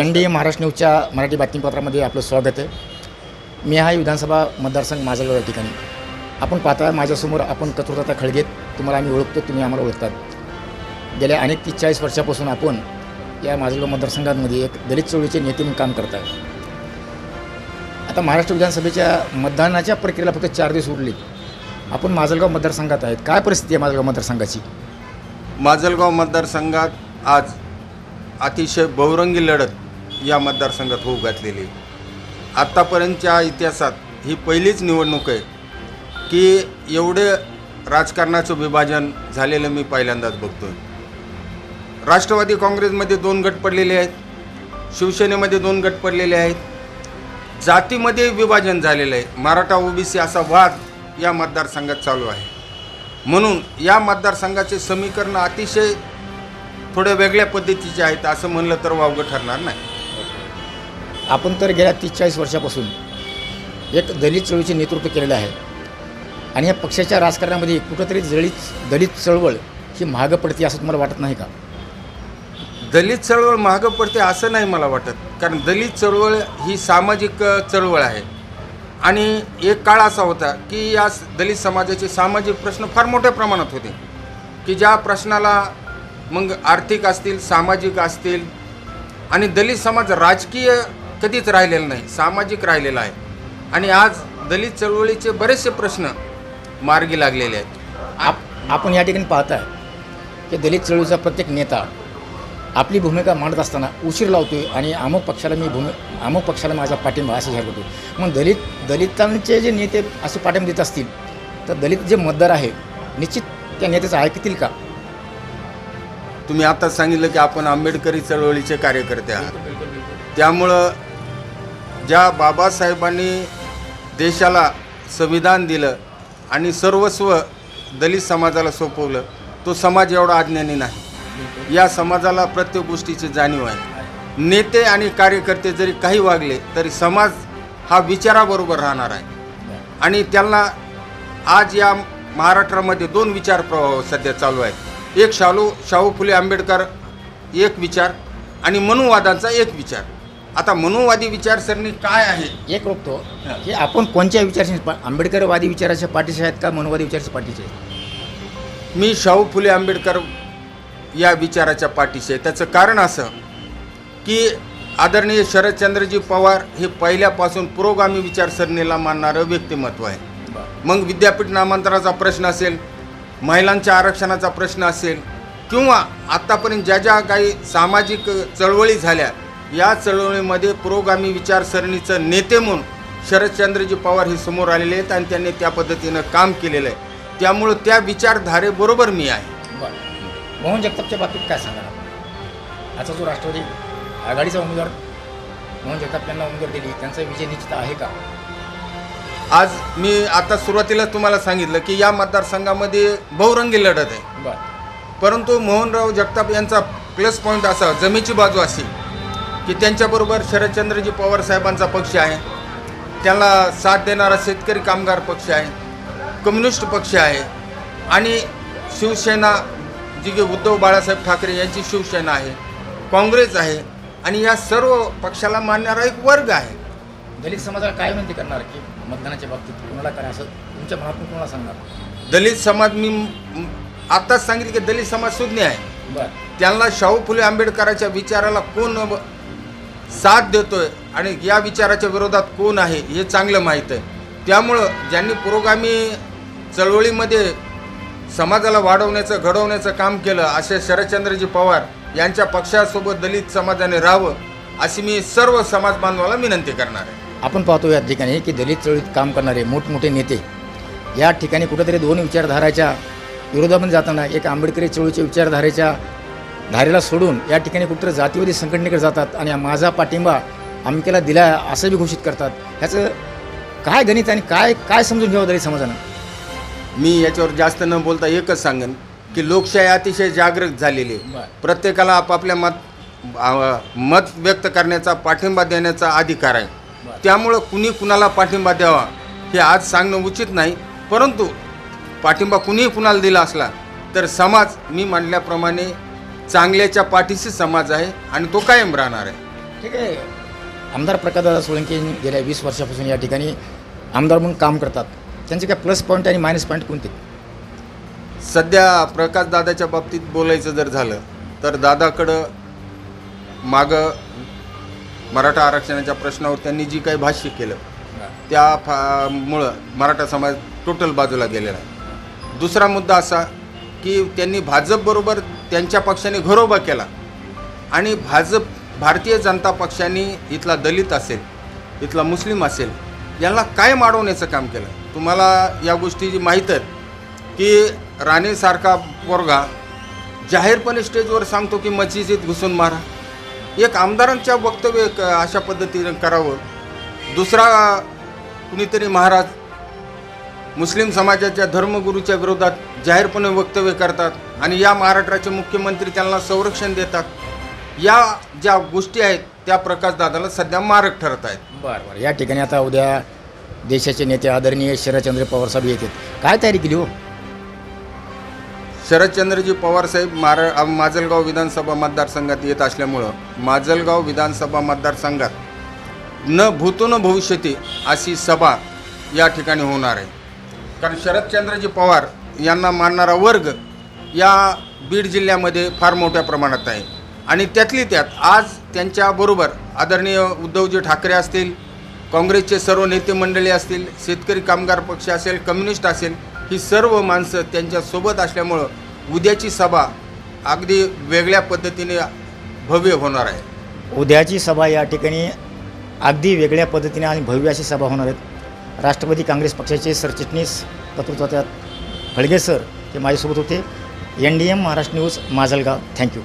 N D A Maharashtra न्यूजच्या मराठी बातमीपत्रामध्ये आपलं स्वागत आहे. मी हा विधानसभा मतदारसंघ माझ्यागाव या ठिकाणी. आपण पाहता माझ्यासमोर आपण कतुरता खळगेत तुम्हाला आम्ही ओळखतो तुम्ही आम्हाला ओळखतात. गेल्या अनेक तीस चाळीस वर्षापासून आपण या माझगाव मतदारसंघांमध्ये एक दलित चळवळीचे नेते म्हणून काम करत आहे. आता महाराष्ट्र विधानसभेच्या मतदानाच्या प्रक्रियेला फक्त चार दिवस उरले आपण माजलगाव मतदारसंघात आहेत. काय परिस्थिती आहे माझलगाव मतदारसंघाची? माजलगाव मतदारसंघात आज अतिशय बहुरंगी लढत या मतदारसंघात होऊ घातलेली. आत्तापर्यंतच्या इतिहासात ही पहिलीच निवडणूक आहे की एवढे राजकारणाचं विभाजन झालेलं मी पहिल्यांदाच बघतो आहे राष्ट्रवादी काँग्रेसमध्ये दोन गट पडलेले आहेत शिवसेनेमध्ये दोन गट पडलेले आहेत जातीमध्ये विभाजन झालेलं आहे. मराठा ओबीसी असा वाद या मतदारसंघात चालू आहे. म्हणून या मतदारसंघाचे समीकरण अतिशय थोड्या वेगळ्या पद्धतीचे आहेत असं म्हणलं तर वावगं ठरणार नाही. आपण तर गेल्या तीस चाळीस वर्षापासून एक दलित चळवळीचे नेतृत्व केलेलं आहे. आणि या पक्षाच्या राजकारणामध्ये कुठंतरी दलित दलित चळवळ ही महाग पडते असं तुम्हाला वाटत नाही का? दलित चळवळ मागं पडते असं नाही मला वाटत. कारण दलित चळवळ ही सामाजिक चळवळ आहे. आणि एक काळ असा होता की या स- दलित समाजाचे सामाजिक प्रश्न फार मोठ्या प्रमाणात होते. की ज्या प्रश्नाला मग आर्थिक असतील सामाजिक असतील आणि दलित समाज राजकीय कधीच राहिलेला नाही सामाजिक राहिलेला आहे. आणि आज दलित चळवळीचे बरेचसे प्रश्न मार्गी लागलेले आहेत. आप आपण या ठिकाणी पाहताय की दलित चळवळीचा प्रत्येक नेता आपली भूमिका मांडत असताना उशीर लावतोय आणि अमुक पक्षाला मी भूमि अमुक पक्षाला माझा पाठिंबा असं जाहीर करतो मग दलित दलितांचे जे नेते असे पाठिंबा देत असतील तर दलित जे मतदार आहे निश्चित त्या नेत्याचं ऐकतील का? तुम्ही आता सांगितलं की आपण आंबेडकरी चळवळीचे कार्यकर्ते आहात. त्यामुळं ज्या बाबासाहेबांनी देशाला संविधान दिलं आणि सर्वस्व दलित समाजाला सोपवलं तो समाज एवढा अज्ञानी नाही. या समाजाला प्रत्येक गोष्टीची जाणीव आहे. नेते आणि कार्यकर्ते जरी काही वागले तरी समाज हा विचाराबरोबर राहणार आहे. आणि त्यांना आज या महाराष्ट्रामध्ये दोन विचार प्रवाह सध्या चालू आहेत. एक शालू शाहू फुले आंबेडकर एक विचार आणि मनुवादांचा एक विचार. आता मनुवादी विचारसरणी काय आहे? एक रोखतो की आपण कोणत्या विचारशी आंबेडकरवादी विचाराच्या पाठीशी आहेत का मनवादी विचाराच्या पाठीशी आहेत? मी शाहू फुले आंबेडकर या विचाराच्या पाठीशी आहे. त्याचं कारण असं की आदरणीय शरदचंद्रजी पवार हे पहिल्यापासून पुरोगामी विचारसरणीला मानणारं व्यक्तिमत्व आहे. मग विद्यापीठ नामांतराचा प्रश्न असेल महिलांच्या आरक्षणाचा प्रश्न असेल किंवा आत्तापर्यंत ज्या ज्या काही सामाजिक चळवळी झाल्या या चळवळीमध्ये पुरोगामी विचारसरणीचं नेते म्हणून शरदचंद्रजी पवार हे समोर आलेले आहेत आणि त्यांनी त्या पद्धतीनं काम केलेलं आहे. त्यामुळं त्या विचारधारेबरोबर मी आहे. बरं. मोहन जगतापच्या बाबतीत काय सांगा आपण? आजचा जो राष्ट्रवादी आघाडीचा उमेदवार मोहन जगताप यांना उमेदवार दिली त्यांचा विजय निश्चित आहे का? आज मी आता सुरुवातीला तुम्हाला सांगितलं की या मतदारसंघामध्ये बहुरंगी लढत आहे. बरं. परंतु मोहनराव जगताप यांचा प्लस पॉईंट असा जमेची बाजू अशी की त्यांच्याबरोबर शरदचंद्रजी पवार साहेबांचा पक्ष आहे. त्यांना साथ देणारा शेतकरी कामगार पक्ष आहे. कम्युनिस्ट पक्ष आहे. आणि शिवसेना जी की उद्धव बाळासाहेब ठाकरे यांची शिवसेना आहे. काँग्रेस आहे. आणि या सर्व पक्षाला मानणारा एक वर्ग आहे. दलित समाजाला काय विनंती करणार की मतदानाच्या बाबतीत कुणाला काय असं तुमच्या मनातून कुणाला सांगणार? दलित समाज मी आत्ताच सांगितलं की दलित समाज सुज्ञ आहे. बरं. त्यांना शाहू फुले आंबेडकरांच्या विचाराला कोण साथ देतोय आणि या विचाराच्या विरोधात कोण आहे हे चांगलं माहीत आहे. त्यामुळं ज्यांनी पुरोगामी चळवळीमध्ये समाजाला वाढवण्याचं घडवण्याचं काम केलं असे शरदचंद्रजी पवार यांच्या पक्षासोबत दलित समाजाने राहावं अशी मी सर्व समाज बांधवाला विनंती करणार आहे. आपण पाहतो या ठिकाणी की दलित चळवळीत काम करणारे मोठमोठे नेते या ठिकाणी कुठेतरी दोन विचारधाराच्या विरोधामध्ये जाताना एक आंबेडकरी चळवळीच्या विचारधारेच्या धारेला सोडून या ठिकाणी कुठेतरी जातीवादी संघटनेकडे जातात आणि माझा पाठिंबा अमकेला दिला असं बी घोषित करतात. ह्याचं काय गणित आणि काय काय समजून घ्यावं दलित समाजानं? मी याच्यावर जास्त न बोलता एकच सांगेन की लोकशाही अतिशय जागृत झालेली आहे. प्रत्येकाला आपापल्या मत मत व्यक्त करण्याचा पाठिंबा देण्याचा अधिकार आहे. त्यामुळं कुणी कुणाला पाठिंबा द्यावा हे आज सांगणं उचित नाही. परंतु पाठिंबा कुणीही कुणाला दिला असला तर समाज मी म्हटल्याप्रमाणे चांगल्याच्या पाठीशी समाज आहे आणि तो कायम राहणार आहे. ठीक आहे. आमदार प्रकाशदादा सोळंके गेल्या वीस वर्षापासून या ठिकाणी आमदार म्हणून काम करतात. त्यांचे काय प्लस पॉईंट आणि मायनस पॉईंट कोणते? सध्या प्रकाश दादाच्या बाबतीत बोलायचं जर झालं तर दादाकडं मागं मराठा आरक्षणाच्या प्रश्नावर त्यांनी जी काही भाष्य केलं त्या फा मुळं मराठा समाज टोटल बाजूला गेलेला आहे. दुसरा मुद्दा असा की त्यांनी भाजपबरोबर त्यांच्या पक्षाने घरोबा केला. आणि भाजप भारतीय जनता पक्षाने इथला दलित असेल इथला मुस्लिम असेल यांना काय माडवण्याचं काम केलं. तुम्हाला या गोष्टीची माहीत आहेत की राणेसारखा पोरगा जाहीरपणे स्टेजवर सांगतो की मस्जिदीत घुसून मारा. एक आमदारांच्या वक्तव्य क- अशा पद्धतीनं करावं. दुसरा कुणीतरी महाराज मुस्लिम समाजाच्या धर्मगुरूच्या विरोधात जाहीरपणे वक्तव्य करतात. आणि या महाराष्ट्राचे मुख्यमंत्री त्यांना संरक्षण देतात. या ज्या गोष्टी आहेत त्या प्रकाशदादाला सध्या मारक ठरत आहेत. बरं बरं. या ठिकाणी आता उद्या देशाचे नेते आदरणीय शरदचंद्र पवार साहेब येतात काय तयारी केली हो? शरदचंद्रजी पवार साहेब मार माजलगाव विधानसभा मतदारसंघात येत असल्यामुळं माजलगाव विधानसभा मतदारसंघात न भूतो न भविष्यती अशी सभा या ठिकाणी होणार आहे. कारण शरदचंद्रजी पवार यांना मानणारा वर्ग या बीड जिल्ह्यामध्ये फार मोठ्या प्रमाणात आहे. आणि त्यातली त्यात आज त्यांच्याबरोबर आदरणीय उद्धवजी ठाकरे असतील काँग्रेसचे सर्व नेते मंडळी असतील शेतकरी कामगार पक्ष असेल कम्युनिस्ट असेल ही सर्व माणसं त्यांच्यासोबत असल्यामुळं उद्याची सभा अगदी वेगळ्या पद्धतीने भव्य होणार आहे. उद्याची सभा या ठिकाणी अगदी वेगळ्या पद्धतीने आणि भव्य अशी सभा होणार आहेत राष्ट्रवादी काँग्रेस पक्षाचे सरचिटणीस नेतृत्वात फडगे सर हे माझ्यासोबत होते. N D M Maharashtra news Majalgaon. Thank you.